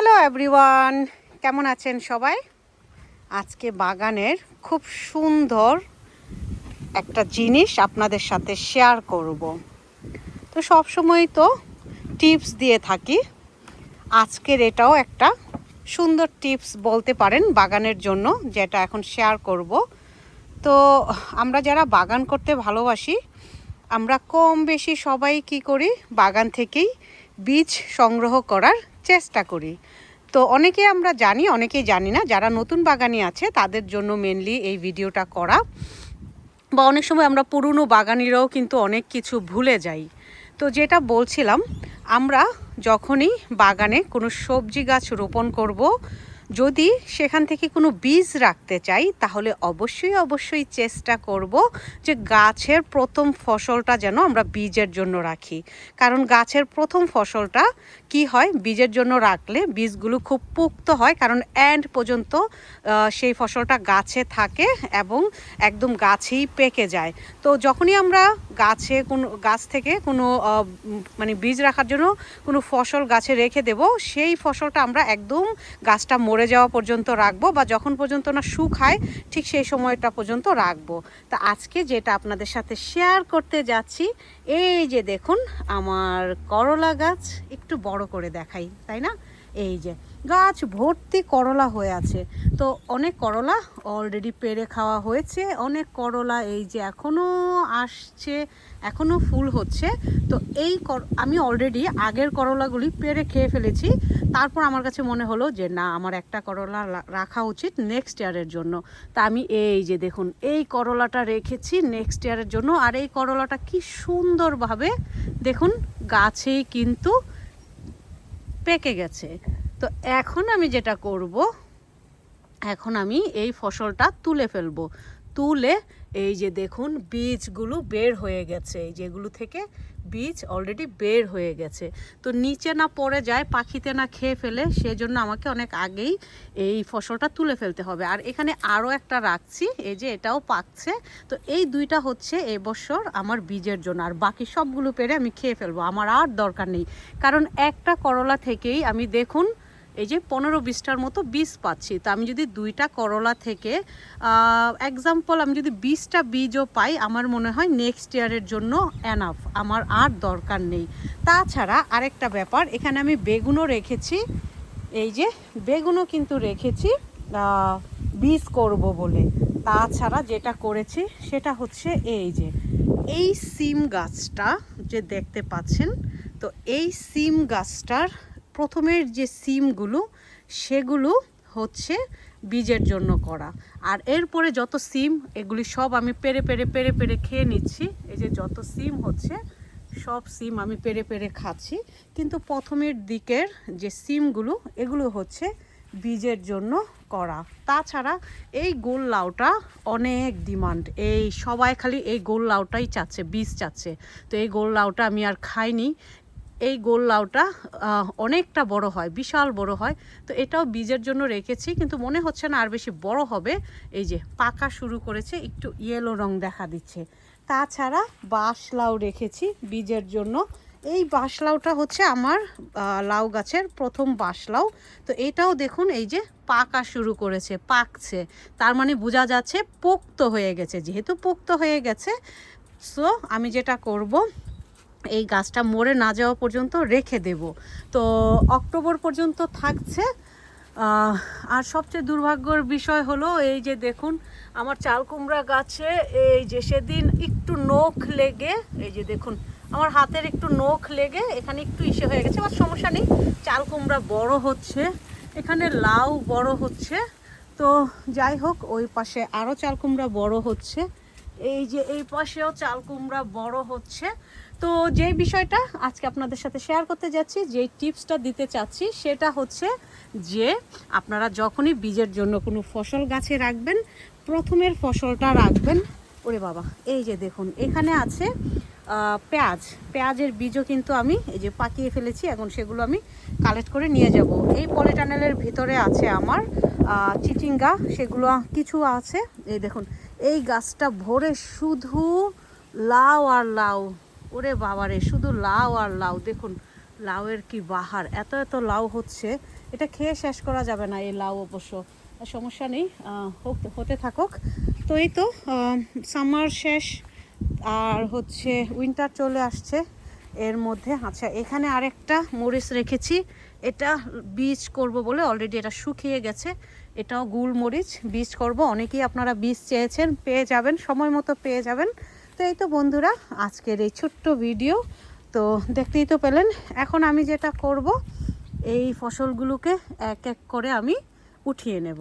Hello everyone কেমন আছেন সবাই? আজকে বাগানের খুব সুন্দর একটা জিনিস আপনাদের সাথে শেয়ার করব। তো সব সময় তো টিপস দিয়ে থাকি। আজকের এটাও একটা সুন্দর টিপস বলতে পারেন বাগানের জন্য, যেটা এখন শেয়ার করব। তো আমরা যারা বাগান করতে ভালোবাসি, আমরা কম বেশি সবাই কি করি? বাগান থেকেই বীজ সংগ্রহ করার চেষ্টা করি। তো অনেকে আমরা জানি, অনেকেই জানি না, যারা নতুন বাগানি আছে, তাদের জন্য মেনলি এই ভিডিওটা করা। বা অনেক সময় আমরা পুরনো বাগানিরাও কিন্তু অনেক কিছু ভুলে যাই। তো যেটা বলছিলাম, আমরা যখনই বাগানে কোনো সবজি গাছ রোপণ করব যদি সেখান থেকে কোনো বীজ রাখতে চাই, তাহলে অবশ্যই অবশ্যই চেষ্টা করব যে গাছের প্রথম ফসলটা যেন আমরা বীজের জন্য রাখি। কারণ গাছের প্রথম ফসলটা কি হয়? বীজের জন্য রাখলে বীজগুলো খুব পুক্ত হয়, কারণ অ্যান্ড পর্যন্ত সেই ফসলটা গাছে থাকে এবং একদম গাছেই পেকে যায়। তো যখনই আমরা গাছে কোনো, গাছ থেকে কোনো মানে বীজ রাখার জন্য কোনো ফসল গাছে রেখে দেব, সেই ফসলটা আমরা একদম গাছটা মরে যাওয়া পর্যন্ত রাখব বা যখন পর্যন্ত না শুকায় ঠিক সেই সময়টা পর্যন্ত রাখব। তা আজকে যেটা আপনাদের সাথে শেয়ার করতে যাচ্ছি, এই যে দেখুন, আমার করলা গাছ, একটু বড় করে দেখাই, তাই না? এই যে, গাছ ভর্তি করলা হয়ে আছে। তো অনেক করলা অলরেডি পেরে খাওয়া হয়েছে, অনেক করলা এই যে এখনও আসছে এখনও ফুল হচ্ছে। তো এই আমি অলরেডি আগের করলাগুলি পেরে খেয়ে ফেলেছি। তারপর আমার কাছে মনে হলো যে, না, আমার একটা করলা রাখা উচিত নেক্সট ইয়ারের জন্য। তা আমি এই যে দেখুন, এই করলাটা রেখেছি নেক্সট ইয়ারের জন্য। আর এই করলাটা কি সুন্দরভাবে দেখুন, গাছেই কিন্তু পেকে গেছে। তো এখন আমি যেটা করব এখন আমি এই ফসলটা তুলে ফেলব। তুলে এই যে দেখুন বীজগুলো বের হয়ে গেছে, এই যেগুলো থেকে বীজ অলরেডি বের হয়ে গেছে। তো নিচে না পড়ে যায়, পাখিতে না খেয়ে ফেলে, সেজন্য আমাকে অনেক আগেই এই ফসলটা তুলে ফেলতে হবে। আর এখানে আরও একটা রাখছি, এই যে এটাও পাকছে। তো এই দুইটা হচ্ছে এবছর আমার বীজের জন্য, আর বাকি সবগুলো পেরে আমি খেয়ে ফেলব, আমার আর দরকার নেই। কারণ একটা করলা থেকেই আমি দেখুন এই যে পনেরো বিশটার মতো বীজ পাচ্ছি। তো আমি যদি দুইটা করলা থেকে এক্সাম্পল আমি যদি বিশটা বীজও পাই, আমার মনে হয় নেক্সট ইয়ারের জন্য অ্যানাফ আমার আর দরকার নেই। তাছাড়া আরেকটা ব্যাপার, এখানে আমি বেগুনও রেখেছি। এই যে বেগুনও কিন্তু রেখেছি বীজ করব বলে। তাছাড়া যেটা করেছি, সেটা হচ্ছে এই যে, এই সিম গাছটা যে দেখতে পাচ্ছেন, তো এই সিম গাছটার প্রথমের যে সিমগুলো, সেগুলো হচ্ছে বীজের জন্য করা। আর এরপরে যত সিম, এগুলি সব আমি পেরে পেরে পেরে পেরে খেয়ে নিচ্ছি। এই যে যত সিম হচ্ছে, সব সিম আমি পেরে পেরে খাচ্ছি। কিন্তু প্রথমের দিকের যে সিমগুলো, এগুলো হচ্ছে বীজের জন্য করা। তাছাড়া এই গোল লাউটা অনেক ডিমান্ড। এই সবাই খালি এই গোল লাউটাই চাচ্ছে, বীজ চাচ্ছে। তো এই গোল লাউটা আমি আর খাইনি। এই গোল লাউটা অনেকটা বড় হয়, বিশাল বড় হয়। তো এটাও বীজের জন্য রেখেছি, কিন্তু মনে হচ্ছে না আর বেশি বড় হবে। এই যে পাকা শুরু করেছে, একটু ইয়েলো রং দেখা দিচ্ছে। তাছাড়া বাঁশ লাউ রেখেছি বীজের জন্য। এই বাঁশলাউটা হচ্ছে আমার লাউ গাছের প্রথম বাঁশলাউ তো এটাও দেখুন, এই যে পাকা শুরু করেছে, পাকছে। তার মানে বোঝা যাচ্ছে পোক্ত হয়ে গেছে, যেহেতু পোক্ত হয়ে গেছে সো আমি যেটা করব এই গাছটা মরে না যাওয়া পর্যন্ত রেখে দেব। তো অক্টোবর পর্যন্ত থাকছে। আর সবচেয়ে দুর্ভাগ্যর বিষয় হলো এই যে দেখুন, আমার চাল কুমড়া গাছে এই যে সেদিন একটু নখ লেগে, এই যে দেখুন, আমার হাতের একটু নখ লেগে এখানে একটু ইসে হয়ে গেছে আমার সমস্যা নেই। চাল কুমড়া বড় হচ্ছে, এখানে লাউ বড় হচ্ছে। তো যাই হোক, ওই পাশে আরও চাল কুমড়া বড় হচ্ছে। এই যে এই পাশেও চাল কুমড়া বড় হচ্ছে। তো যে বিষয়টা আজকে আপনাদের সাথে শেয়ার করতে যাচ্ছি যে টিপসটা দিতে চাচ্ছি, সেটা হচ্ছে যে আপনারা যখনই বীজের জন্য কোনো ফসল গাছে রাখবেন, প্রথমের ফসলটা রাখবেন। ওরে বাবা, এই যে দেখুন, এখানে আছে পেঁয়াজ। পেঁয়াজের বীজও কিন্তু আমি এই যে পাকিয়ে ফেলেছি, এখন সেগুলো আমি কালেক্ট করে নিয়ে যাব। এই পলিটানেলের ভিতরে আছে আমার চিচিঙ্গা, সেগুলো কিছু আছে। এই দেখুন, এই গাছটা ভরে শুধু লাউ আর লাউ। ওরে বাবারে, শুধু লাউ আর লাউ। দেখুন, লাউয়ের কি বাহার, এত এত লাউ হচ্ছে। এটা খেয়ে শেষ করা যাবে না এই লাউ অবশ্য। সমস্যা নেই হতে থাকুক। তো এই তো সামার শেষ, আর হচ্ছে উইন্টার চলে আসছে এর মধ্যে। আচ্ছা এখানে আরেকটা মরিচ রেখেছি। এটা বীজ করব বলে অলরেডি এটা শুকিয়ে গেছে। এটাও গুল মরিচ বীজ করব। অনেকেই আপনারা বীজ চেয়েছেন, পেয়ে যাবেন, সময় মতো পেয়ে যাবেন। তো এই তো বন্ধুরা, আজকের এই ছোট্ট ভিডিও। তো দেখতেই তো পেলেন, এখন আমি যেটা করব, এই ফসলগুলোকে এক এক করে আমি উঠিয়ে নেব।